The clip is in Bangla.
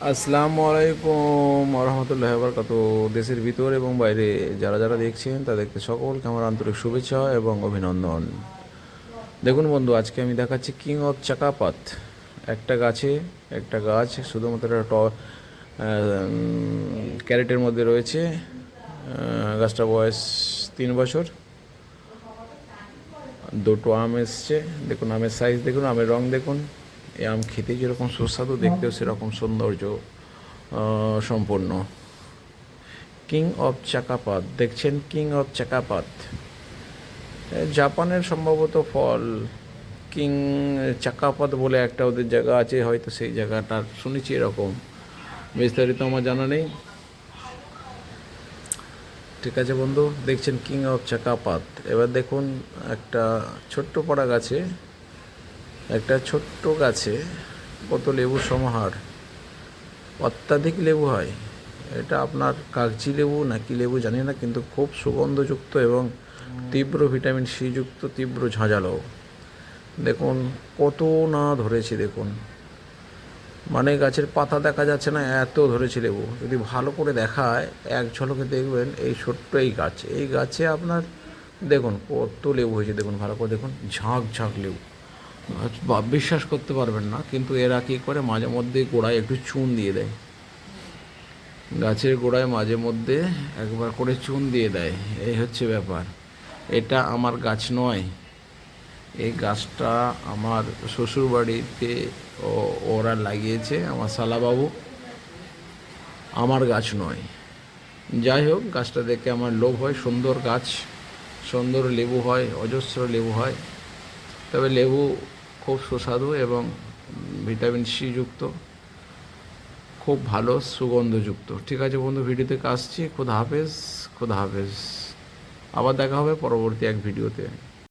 আসসালামু আলাইকুম রহমতুল্লাহ বরকাত দেশের ভিতর এবং বাইরে যারা যারা দেখছেন, তাদেরকে সকলকে আমার আন্তরিক শুভেচ্ছা এবং অভিনন্দন। দেখুন বন্ধু, আজকে আমি দেখাচ্ছি কিং অফ চাকাপাত একটা গাছে, একটা গাছ, শুধুমাত্র ট- ক্যারেটের মধ্যে রয়েছে। গাছটা বয়স তিন বছর। দুটো আম এসছে। দেখুন, আমের সাইজ দেখুন, আমের রং দেখুন। এই আম খেতে যেরকম সুস্বাদু, দেখতেও সেরকম সৌন্দর্য সম্পন্ন কিং অফ চাকাপাত, দেখছেন কিং অফ চাকাপাত। জাপানের সম্ভবত ফল কিং চাকাপাত বলে একটা ওদের জায়গা আছে, হয়তো সেই জায়গাটার শুনেছি এরকম। বিস্তারিত আমার জানা নেই। ঠিক আছে বন্ধু, দেখছেন কিং অফ চাকাপাত। এবার দেখুন একটা ছোট্ট পাড়া গাছে একটা ছোট্ট গাছে কত লেবু সমাহার? অত্যাধিক লেবু হয়। এটা আপনার কাগজি লেবু নাকি লেবু জানি না, কিন্তু খুব সুগন্ধযুক্ত এবং তীব্র ভিটামিন সি যুক্ত তীব্র ঝাঁঝালো। দেখুন, কত না ধরেছে দেখুন। মানে গাছের পাতা দেখা যাচ্ছে না, এত ধরেছে লেবু। যদি ভালো করে দেখায়, এক ঝলকে দেখবেন এই ছোট্ট এই গাছ। এই গাছে আপনার, দেখুন, কত লেবু হয়েছে, দেখুন, ভালো করে দেখুন, ঝাঁক ঝাঁক লেবু। বিশ্বাস করতে পারবেন না, কিন্তু এরা কী করে? মাঝে মধ্যে গোড়ায় একটু চুন দিয়ে দেয়। গাছের গোড়ায় মাঝে মধ্যে একবার করে চুন দিয়ে দেয়। এই হচ্ছে ব্যাপার। এটা আমার গাছ নয়। এই গাছটা আমার শ্বশুর বাড়িতে ও- ওরা লাগিয়েছে, আমার শালাবাবু। আমার গাছ নয়। যাই হোক, গাছটা দেখে আমার লোভ হয়, সুন্দর গাছ। সুন্দর লেবু হয়, অজস্র লেবু হয়। তবে লেবু খুব সুস্বাদু এবং ভিটামিন সি যুক্ত, খুব ভালো সুগন্ধযুক্ত। ঠিক আছে বন্ধু ভিডিওতে আসছি। খুদ হাফেজ খুদ হাফেজ। আবার দেখা হবে পরবর্তী এক ভিডিওতে